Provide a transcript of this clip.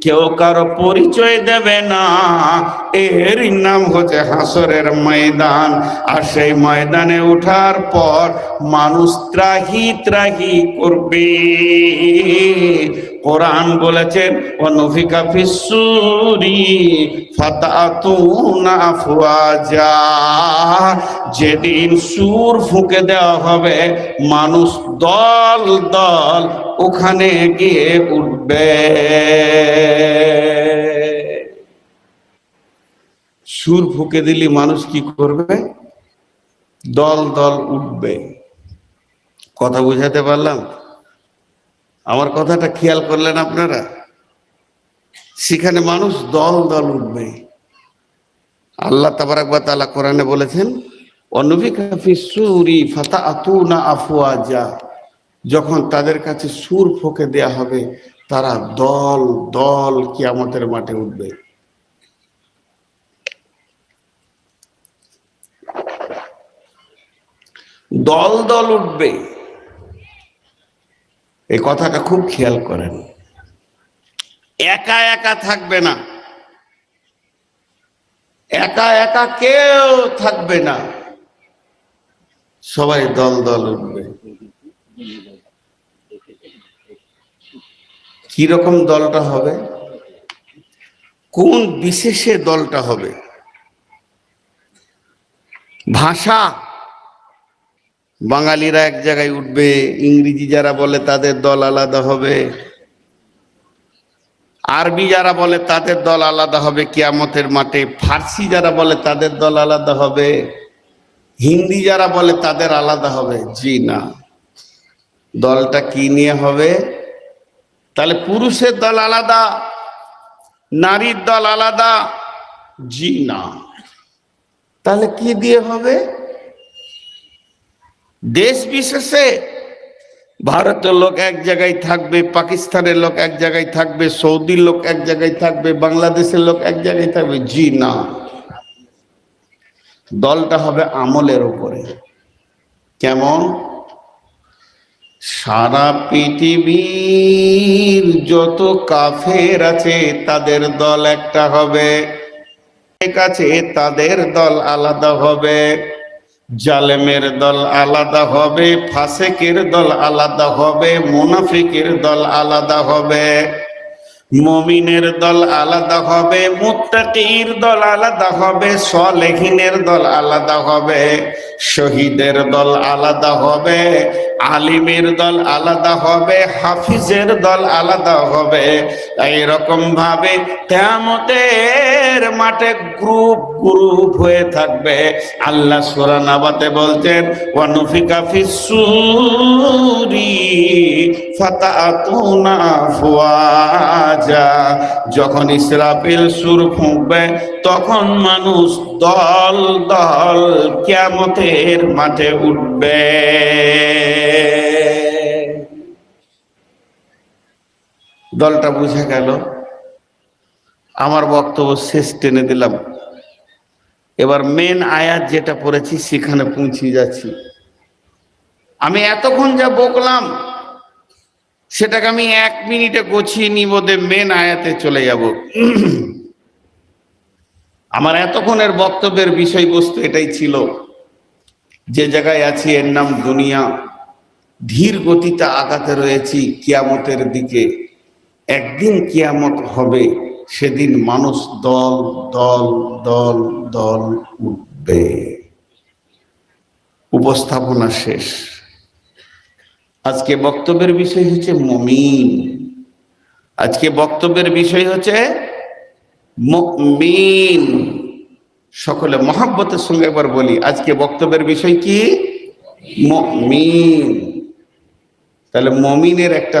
কেউ কারও পরিচয় দেবে না। এর নাম হচ্ছে হাসরের ময়দান। আর সেই ময়দানে ওঠার পর মানুষ ত্রাহি ত্রাহি করবে। কোরআন বলেছেন অনুফিকা ফিসুরি ফাতাতুনা আফওয়াজা। যেদিন সুর ফুঁকে দেওয়া হবে, মানুষ দল দল ওখানে গিয়ে উঠবে। সুর ফুঁকে দিলে মানুষ কি করবে? দল দল উঠবে। কথা বুঝাতে পারলাম? আমার কথাটা খেয়াল করলেন আপনারা? সেখানে মানুষ দল দল উঠবে। আল্লাহ তাবারাকবা তাআলা কোরআনে বলেছেন ফাতা আতুনা আফওয়াজা। যখন তাদের কাছে সুর ফোকে দেয়া হবে, তারা দল দল কিয়ামতের মাঠে উঠবে। দল দল উঠবে। এই কথাটা খুব খেয়াল করেন। একা একা থাকবে না। একা একা কেউ থাকবে না। সবাই দল দল উঠবে। কি রকম দলটা হবে? কোন বিশেষে দলটা হবে? ভাষা বাঙালিরা এক জায়গায় উঠবে, ইংরেজি যারা বলে তাদের দল আলাদা হবে। আরবি যারা বলে তাদের দল আলাদা হবে, কিয়ামতের মাঠে। ফার্সি যারা বলে তাদের দল আলাদা হবে, হিন্দি যারা বলে তাদের আলাদা হবে। জি না। দলটা কি নিয়ে হবে? তাহলে পুরুষের দল আলাদা, নারীর দল আলাদা? জি না। তাহলে কি দিয়ে হবে? দেশ বিশেষে ভারতের লোক এক জায়গায় থাকবে, পাকিস্তানের লোক এক জায়গায় থাকবে, সৌদির লোক এক জায়গায় থাকবে, বাংলাদেশের লোক এক জায়গায় থাকবে। জি না। দলটা হবে আমলের উপরে। কেমন? সারা পৃথিবীর যত কাফের আছে, তাদের দল একটা হবে। ঠিক আছে তাদের দল আলাদা হবে। জালেমের দল আলাদা হবে ফাসেকের দল আলাদা হবে মুনাফিকের দল আলাদা হবে। মমিনের দল আলাদা হবে, মুত্তাকির দল আলাদা হবে, সলেহিনের দল আলাদা হবে, শহীদের দল আলাদা হবে, আলিমের দল আলাদা হবে, হাফিজের দল আলাদা হবে। এইরকম ভাবে তেমতের মাঠে গ্রুপ গ্রুপ হয়ে থাকবে। আল্লাহ সুরানাবাতে বলছেন, ওয়ানুফিকা ফিসুরি ফাতাতুনা ফুয়াজা যখন ইসরাফিল সুর ফুঁকবে, তখন মানুষ দল দল কিয়ামতের মাঠে উঠবে। দলটা বুঝা গেল। আমার বক্তব্য শেষ টেনে দিলাম। এবার মেন আয়াত যেটা পড়েছি, সেখানে পৌঁছে যাচ্ছি। আমি এতক্ষণ যা বকলাম সেটাকে আমি এক মিনিটে গোছিয়ে নিব মেন আয়াতে চলে যাব। আমার এতক্ষণের বক্তব্যের বিষয়বস্তু এটাই ছিল। যে জায়গায় আছি, এর নাম দুনিয়া। ধীর গতিতে আগাতে রয়েছি কিয়ামতের দিকে। একদিন কিয়ামত হবে, সেদিন মানুষ দল দল দল দল উঠবে। উপস্থাপনা শেষ। আজকে বক্তব্যের বিষয় হচ্ছে মমিন। আজকে বক্তব্যের বিষয় হচ্ছে মমিন। সকলে মহাব্বতের সঙ্গে একবার বলি, আজকে বক্তব্যের বিষয় কি? মমিন। তাহলে মমিনের একটা